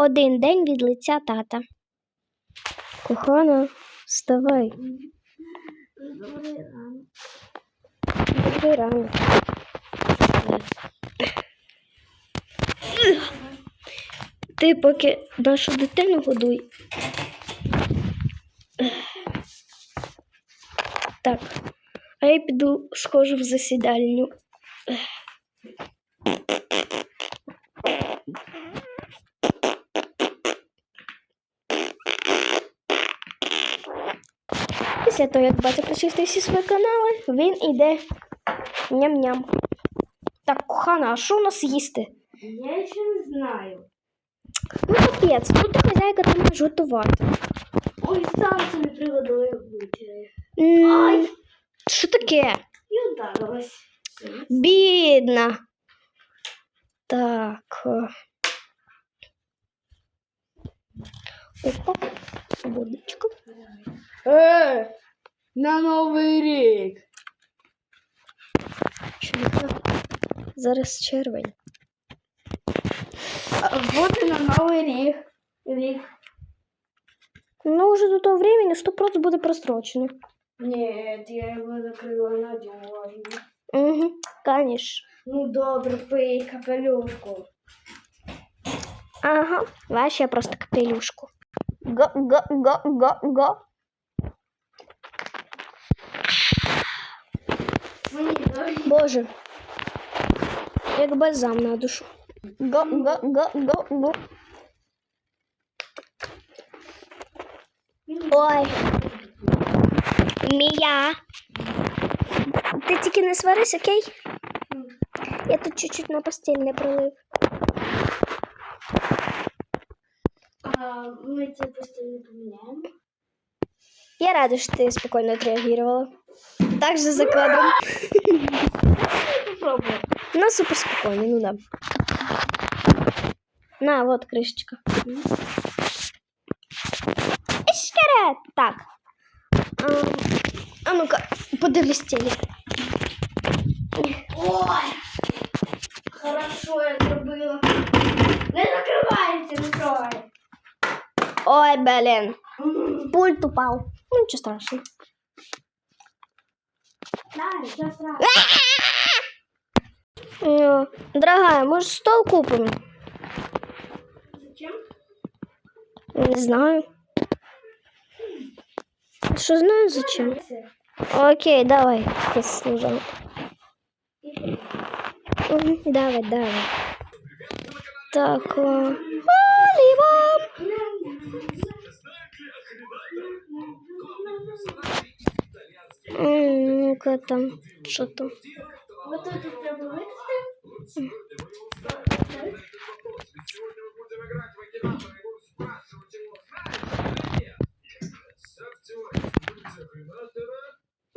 один день від лиця тата. Кохана, вставай. Добрий ранок. Ти поки нашу дитину годуй. Так, а я піду схожу в засідальню. Після того, як батя прочистив всі свої канали, він іде ням-ням. Так, кохана, а що у нас їсти? Я ще не знаю. Ну, капець, ну ти хазяйка, ти можеш готувати. Ой, сам собі приготую ввечері. М, Ай! Що таке? І ударилась. Бідна. Так. е. Опа, водичка. Е, на Новий рік. Чудо. Зараз червень. А, Вот і на Новий рік. Рік. Ну, вже до того времени 100% буде прострочено. Ні, я його закрила на дьожні. Угу, конечно. Ну добре, пий капелюшку. Ага, ваша просто капелюшку. Го, Боже. Як бальзам на душу. Го, го, го, го, го. Ой. Мія. Ти тільки не сварись, окей? Я тут чуть-чуть на постіль не пролив. А ми це постійно поміняємо. Я рада, що ти спокійно отреагувала. Так же за кадром. Попробуй. Ну, супер спокойно, ну да. На, вот крышечка. Ишкаре! Так. А, а ну-ка, подивлюсь телек. Ой! Хорошо, я зробила. Не закривається, не трогай. Ой, блин. Пульт упал. Ну, ничего страшного. Да, сейчас раз. Ну, Дорогая, может, стол купим? Зачем? Не знаю. Что знаю зачем? Окей, давай. Мгм, Давай, давай. Так. э, Оливам! Ну-ка там, что там? Вот витягти.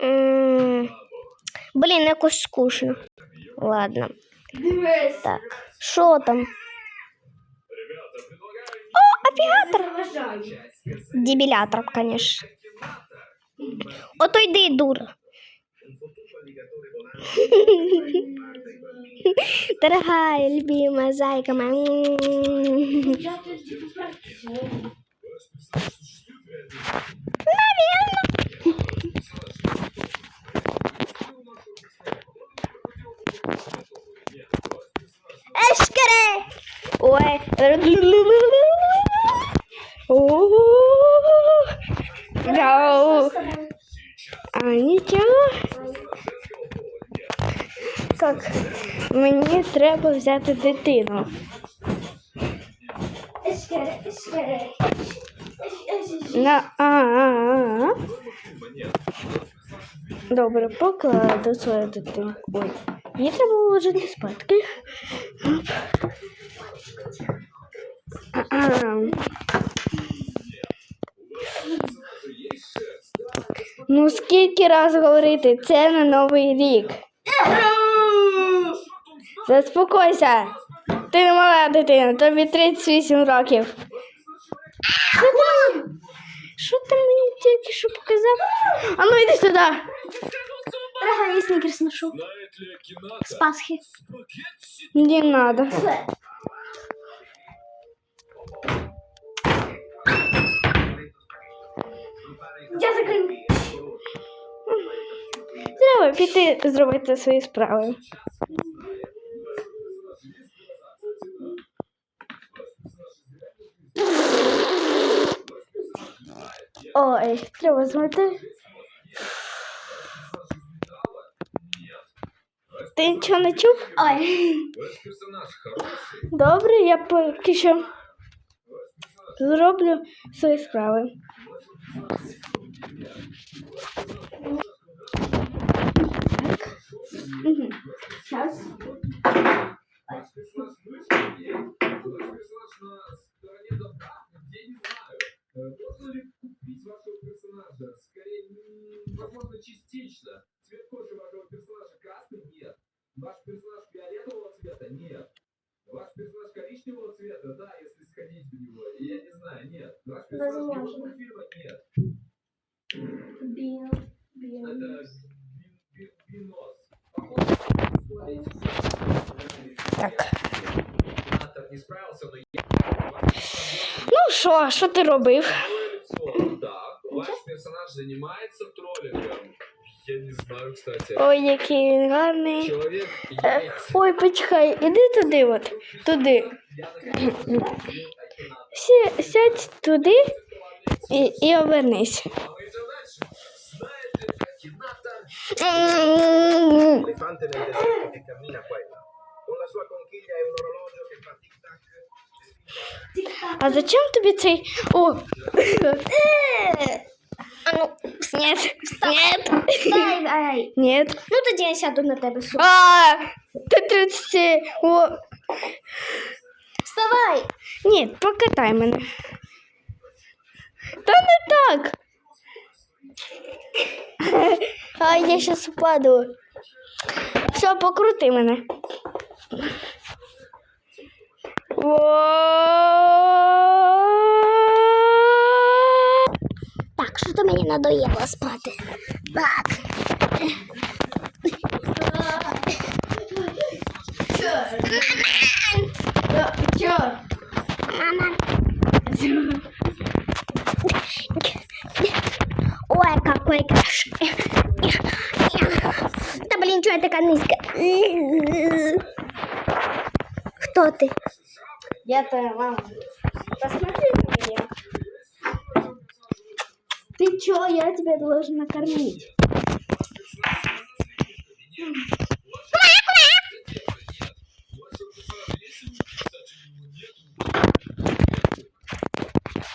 М, Блин, якось скучно. Ладно. Так, що там? О! Заважай. Дебілятор, конечно. Ото йди, дура. Дорогая, любимая зайка моя. М. Я тоді попрацюю. Эшкере! Ой. О. А нічого. Так, мені треба взяти дитину. На а, а, а. Добре, покладу свою дитину. Ой, її треба вложити спадки. Оп. А-а. Ну, скільки раз говорити, це на Новий рік. Заспокойся. Ти не мала дитина, тобі 38 років. Що ти мені тільки що показав? А ну йди сюди. Дорога, я снікерс ношу. З Пасхи. Не надо. Піти зробити свої справи. Ой, треба змити. Ти нічого не чув? Ой. Добре, я поки що зроблю свої справи. Угу. Зараз. Можно ли купить вашего персонажа? Скорее, возможно, частично. Так. Ну що, що ти робив? ваш персонаж. Я не знаю, кстати. Ой, який він гарний. Е. Ой, почекай, іди туди, от. Туди. Сі, сядь туди і, і обернись. А зачем тобі цей. О! Е, А ну, снять, снять. Дай, дай. Нет. Ну тоді я сяду на тебе супер. А, ти 30. О, Вставай! ні, покатай мене. Та не так. А я щас упаду. Все, покрути мене. Так, що то мені надоело спати. Так. Чё? Мама. Я то вам... Посмотри на меня. Ты чё, я тебя должен накормить?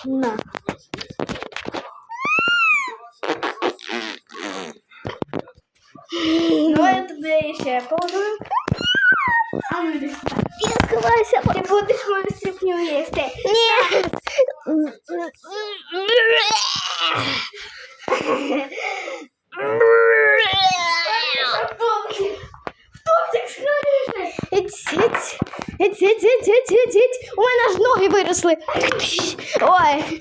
На. Ну, это еще полдует. Я сховаюся. Ти будеш мою стріпню їсти. Ні. Іть, іть, іть, іть, іть, іть. У меня аж ноги выросли. Ой.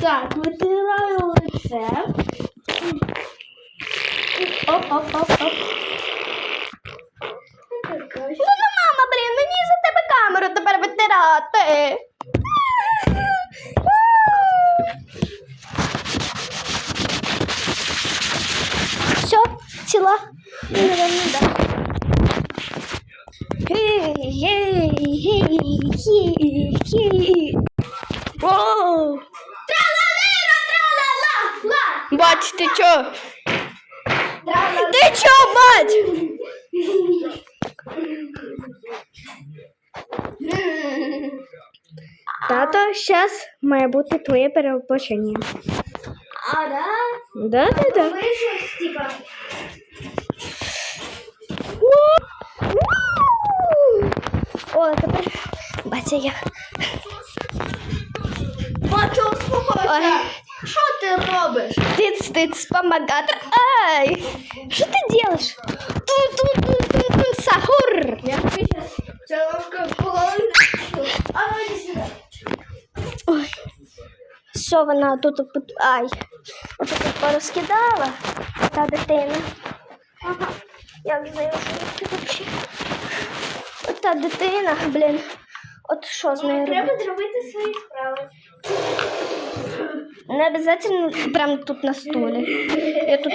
Так, витираю лице. Оп, оп, оп, оп. Ну, ну, мама, блін, мені за тебе камеру тепер витирати. Все, ціла. Воу! Бать, ти чо? Ти чо, бать? Тато, зараз має бути твоє перевоплощення. А, да? Да, да, да. Вийшло, типа. О, тепер батя я. Батя, успокойся. Що ти робиш? Тиц, тиц, помогат. Ай! Что ты делаешь? Ту, ту, ту, ту, ту, сахур. Я сейчас целушка в. А ну иди сюда. Ой. Все, она тут, ай. Ось тут порозкидала та дитина. Ага. Як знаю, что тут взагалі. вообще? Ота дитина, блін. От що з нею робити? Треба зробити свої справи. Не обязательно прямо тут на стулі. Я тут.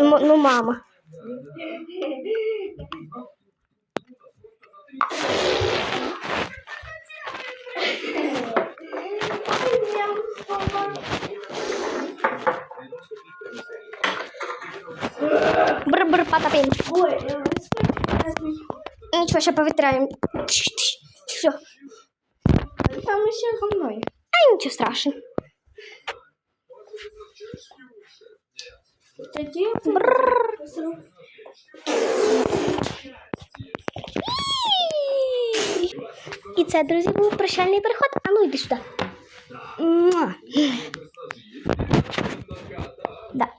М- ну, мама. Бр-бр, потопим. Ой, Нічого, ще повітряємо. Все. там ще гомною. А нічого страшного. Тоді І це, друзі, був прощальний переход. А ну йди сюди. Муа. персонажи есть,